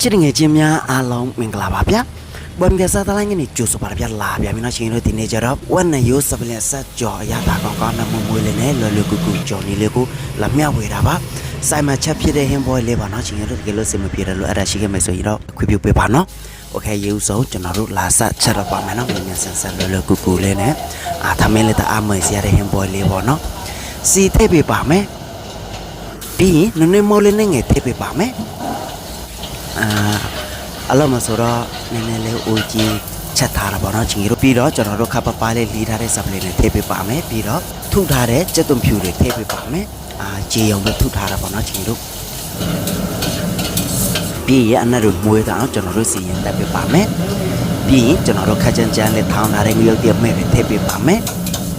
ချစ်တငယ်ချင်းများအားလုံးမင်္ဂလာပါဗျာဘွမ်ကစားတလိုင်းကနေကြိုဆိုပါရဗျာလာဗျာမင်းတို့ရှင်တို့ဒီနေ့ကြတော့ဝက်နယိုးစပလက်ဆက်ကြော်အရတာကောင်းကောင်းနဲ့မမွေးလေးနဲ့လွယ်လွယ်ကူကူကြော်နေလေးကိုလာမျှဝေတာပါဆိုင်မှာချက်ဖြစ်တဲ့ဟင်းပွဲလေးပါနော်ရှင်တို့တကယ်လို့စင်မပြေတယ်လို့အဲ့ဒါရှိခဲ့မယ်ဆိုရင်တော့ခွင့်ပြုပေးပါနော်โอเคရေဦးဆုံးကျွန်တော်တို့လာဆက်ချက်တော့ပါမယ်နော်မြန်မြန်ဆန်ဆန်လွယ်လွယ်ကူကူလေးနဲ့အာသမင်းလေးတအားမွေးစရာတဲ့ဟင်းပွဲလေးပေါ့နော်စီထည့်ပေးပါမယ်ပြီးရင်နည်းနည်းမောလေးနဲ့ငယ်ထည့်ပေးပါမယ် အာအလုံးမဆိုတော့နည်းနည်းလေးအိုကြီးချက်ထားတာပေါ့နော်ချင်းတို့ပြီးတော့ကျွန်တော်တို့ခပ်ပပလေးလီးထားတဲ့ supply နဲ့ထည့်ပေးပါမယ်ပြီးတော့ထုထားတဲ့ကြက်သွန်ဖြူတွေထည့်ပေးပါမယ်အာဂျေယုံတို့ထုထားတာပေါ့နော်ချင်းတို့ပြီးရင်အနက်တို့မွေးတာအောင်ကျွန်တော်တို့စီရင်တက်ပေးပါမယ်ပြီးရင်ကျွန်တော်တို့ခက်ချန်ချန်လေးထောင်းထားတဲ့ငရုတ်တည်းမဲ့တွေထည့်ပေးပါမယ်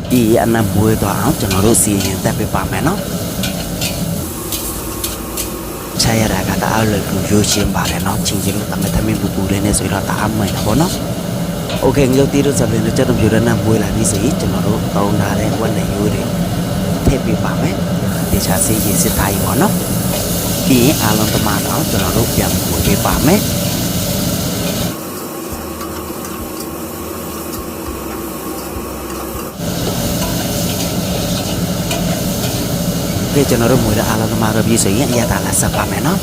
ပြီးရင်အနက်မွေးသွားအောင်ကျွန်တော်တို့စီရင်တက်ပေးပါမယ်နော် ချရတာကတအားလွယ်ကူရိုးရှင်းပါတယ်เนาะချင်းချင်းတို့တမသမင်းပူပူလေးနဲ့ဆိုတော့တအားမှန်တာပေါ့နော်โอเคငရုတ်တီးတို့စပလင်တို့ချက်တော့ပြရနဲ့မွေးလာပြီဆိုရင်ကျွန်တော်တို့တောင်းထားတဲ့ဝက်နဲ့ရိုးတွေထည့်ပေးပါမယ်တေချာစေးရစစ်သားကြီးပေါ့နော်ပြီးရင်အားလုံးတမတော့ကျွန်တော်တို့ပြန်မွေးပေးပါမယ် ဒီကျွန်တော်တို့မွေးတဲ့အားလုံးတမတော့ပြီဆိုရင်အရသာလာဆက်ပါမယ်နော်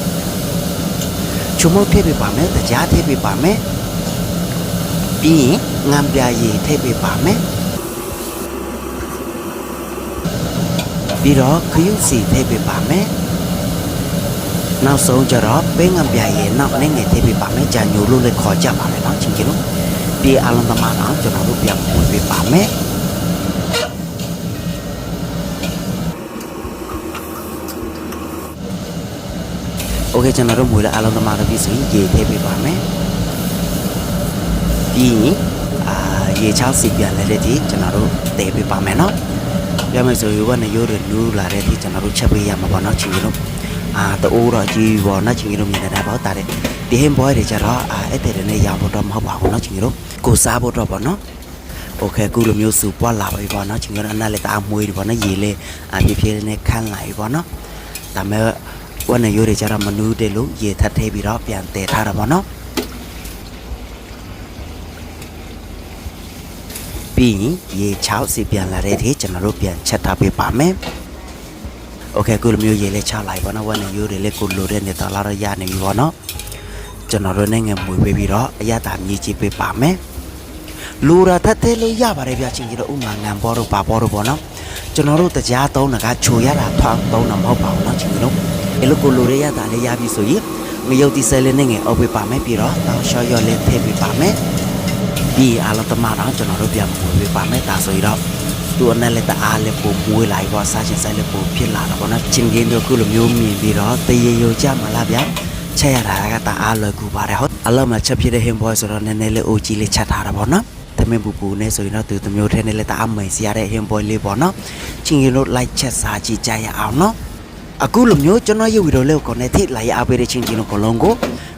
ချုံမထည့်ပေးပါမယ်တရားထည့်ပေးပါမယ်ပြီးရင်ငံပြရည်ထည့်ပေးပါမယ်ပြီးတော့ခရုစီထည့်ပေးပါမယ်နောက်ဆုံးကျတော့ပေးငံပြရည်နောက်နဲ့ငယ်ထည့်ပေးပါမယ်ကြာညိုလို့လည်းခေါ်ကြပါမယ်နော်ချင်းချင်းတို့ဒီအားလုံးတမတော့ကျွန်တော်တို့ပြန်ဝင်ပေးပါမယ် โอเคကျွန်တော်တို့မွေးလာအားလုံးသမားတို့ပြည်စီရေထည့်ပေးပါမယ်ပြီးရင်အာရေချောက်စီပြန်လဲတဲ့ဒီကျွန်တော်တို့တည်ပေးပါမယ်เนาะပြောမယ်ဆိုရင်ကနရိုးတွေနူးလာတဲ့ဒီကျွန်တော်တို့ချက်ပေးရမှာပေါ့เนาะချင်းကြီးတို့အာတိုးတော့ကြီးပေါ့เนาะချင်းကြီးတို့မြင်နေတာပေါ့တာတဲ့ဒီဟင်းဘွဲတွေကြတော့အာအဲ့တဲ့နဲ့ရောင်ဖို့တော့မဟုတ်ပါဘူးเนาะချင်းကြီးတို့ကိုစားဖို့တော့ပေါ့เนาะโอเคအခုလိုမျိုးစုပွားလာပြီပေါ့เนาะချင်းကြီးတို့အနက်လက်တအားမွေးတယ်ပေါ့เนาะရေလေးအပြည့်ပြည့်နဲ့ခန်းလာပြီပေါ့เนาะဒါမဲ့ ဝက်နဲ့ရိုးတွေကြတော့မနူးတယ်လို့ရေထပ်ထည့်ပြီးတော့ပြန်တည်ထားတာပေါ့နော်ပြီးရင်ရေ6စီပြန်လာတဲ့ဒီကျွန်တော်တို့ပြန်ချက်ထားပေးပါမယ်โอเคကုလိုမျိုးရေလေးချလိုက်ပါနော်ဝက်နဲ့ရိုးတွေလေးကိုလိုတဲ့နေတော့လာတော့ရနေပြီပေါ့နော်ကျွန်တော်တို့နိုင်ငံမွေပေးပြီးတော့အရသာမြည်ကြည့်ပေးပါမယ်လူရာထပ်သေးလို့ရပါတယ်ဗျာချင်းကြီးတို့ဥမာငံပေါ်တို့ပါပေါ်တို့ပေါ့နော်ကျွန်တော်တို့တရားသုံးတာကချိုရတာထောင်းသုံးတာမဟုတ်ပါဘူးเนาะချင်းကြီးတို့ အဲ့လိုကိုလိုရရတာလေးရပြီဆိုရင်ငရုတ်ဒီဆယ်လေးနဲ့ငယ်အုပ်ပေးပါမယ်ပြီးတော့တောင်းလျှော့ရော့လေးထည့်ပေးပါမယ်ပြီးအားလုံးတမတော့ကျွန်တော်တို့ပြန်မွေးပေးပါမယ်ဒါဆိုရင်တော့သူအနဲ့လက်တအားလေးပုံမွေးလိုက်တော့စားချင်ဆိုင်လေးပုံဖြစ်လာတော့ဗောနော်ချင်းကင်းတို့ခုလိုမျိုးမြင်ပြီးတော့တရေရုံကြမှာလားဗျာချက်ရတာကတအားလွယ်ကူပါတယ်ဟုတ်အလုံးမှာချက်ဖြစ်တဲ့ဟင်းပွဲဆိုတော့နည်းနည်းလေးအိုကြီးလေးချက်ထားတာဗောနော်သမင်းပူပူနဲ့ဆိုရင်တော့သူတမျိုးထဲနဲ့လည်းတအားမိန်စီရတဲ့ဟင်းပွဲလေးပေါ့နော်ချင်းကင်းတို့လိုက်ချက်စားကြည့်ကြရအောင်နော် အခုလိုမျိုးကျွန်တော်ရုပ်ဗီဒီယိုလေးကို connect လာရအားပေးတဲ့ချင်းချင်းတို့ကလုံးကို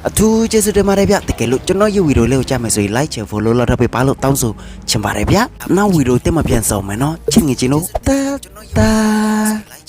အထူးကျေးဇူးတင်ပါတယ်ဗျတကယ်လို့ကျွန်တော်ရုပ်ဗီဒီယိုလေးကိုကြားမယ်ဆိုရင် like ချင် follow လုပ်တော့ပေးပါလို့တောင်းဆိုချင်ပါတယ်ဗျနောက်ဗီဒီယိုတက်မပြန်ဆောင်မယ်နော်ချင်းငယ်ချင်းတို့တာတာ